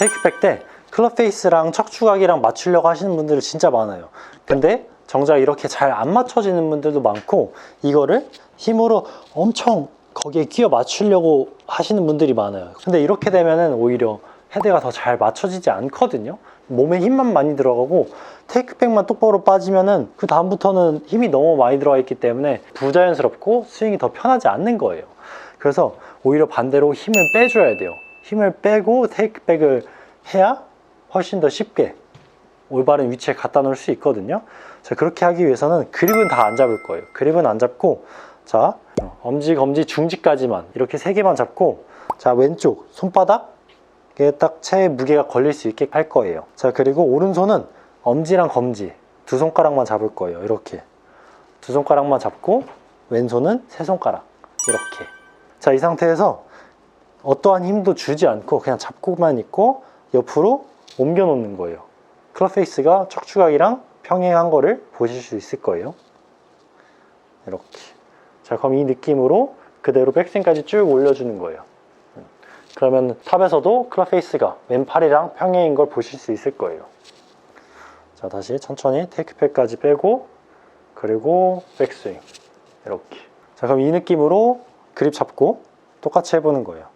테이크백 때 클럽 페이스랑 척추각이랑 맞추려고 하시는 분들이 진짜 많아요. 근데 정작 이렇게 잘 안 맞춰지는 분들도 많고 이거를 힘으로 엄청 거기에 끼워 맞추려고 하시는 분들이 많아요. 근데 이렇게 되면은 오히려 헤드가 더 잘 맞춰지지 않거든요. 몸에 힘만 많이 들어가고 테이크백만 똑바로 빠지면은 그 다음부터는 힘이 너무 많이 들어가 있기 때문에 부자연스럽고 스윙이 더 편하지 않는 거예요. 그래서 오히려 반대로 힘을 빼줘야 돼요. 힘을 빼고 테이크백을 해야 훨씬 더 쉽게 올바른 위치에 갖다 놓을 수 있거든요. 자, 그렇게 하기 위해서는 그립은 다 안 잡을 거예요. 그립은 안 잡고, 자, 엄지, 검지, 중지까지만 이렇게 세 개만 잡고, 자, 왼쪽 손바닥에 딱채 무게가 걸릴 수 있게 할 거예요. 자, 그리고 오른손은 엄지랑 검지 두 손가락만 잡을 거예요. 이렇게. 두 손가락만 잡고, 왼손은 세 손가락. 이렇게. 자, 이 상태에서 어떠한 힘도 주지 않고 그냥 잡고만 있고 옆으로 옮겨 놓는 거예요. 클럽 페이스가 척추각이랑 평행한 거를 보실 수 있을 거예요. 이렇게. 자, 그럼 이 느낌으로 그대로 백스윙까지 쭉 올려주는 거예요. 음. 그러면 탑에서도 클럽 페이스가 왼팔이랑 평행인 걸 보실 수 있을 거예요. 자, 다시 천천히 테이크백까지 빼고 그리고 백스윙. 이렇게. 자, 그럼 이 느낌으로 그립 잡고 똑같이 해보는 거예요.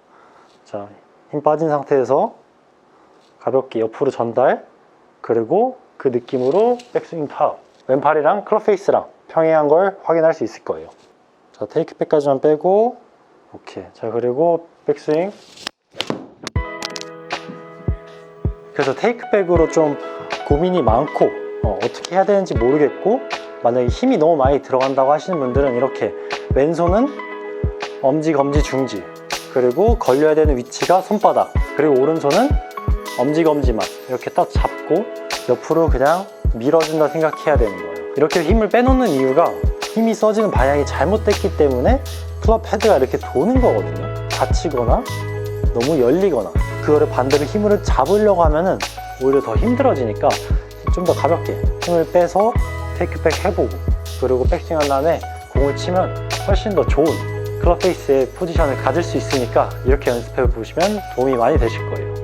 자, 힘 빠진 상태에서 가볍게 옆으로 전달 그리고 그 느낌으로 백스윙 탑 왼팔이랑 클럽 페이스랑 평행한 걸 확인할 수 있을 거예요. 자 테이크백까지만 빼고 오케이. 자 그리고 백스윙. 그래서 테이크백으로 좀 고민이 많고 어, 어떻게 해야 되는지 모르겠고 만약에 힘이 너무 많이 들어간다고 하시는 분들은 이렇게 왼손은 엄지 검지 중지 그리고 걸려야 되는 위치가 손바닥. 그리고 오른손은 엄지 검지만 이렇게 딱 잡고 옆으로 그냥 밀어준다 생각해야 되는 거예요. 이렇게 힘을 빼놓는 이유가 힘이 써지는 방향이 잘못됐기 때문에 클럽 헤드가 이렇게 도는 거거든요. 다치거나 너무 열리거나. 그거를 반대로 힘을 잡으려고 하면은 오히려 더 힘들어지니까 좀 더 가볍게 힘을 빼서 테이크백 해보고 그리고 백스윙 한 다음에 공을 치면 훨씬 더 좋은 클럽 페이스의 포지션을 가질 수 있으니까 이렇게 연습해 보시면 도움이 많이 되실 거예요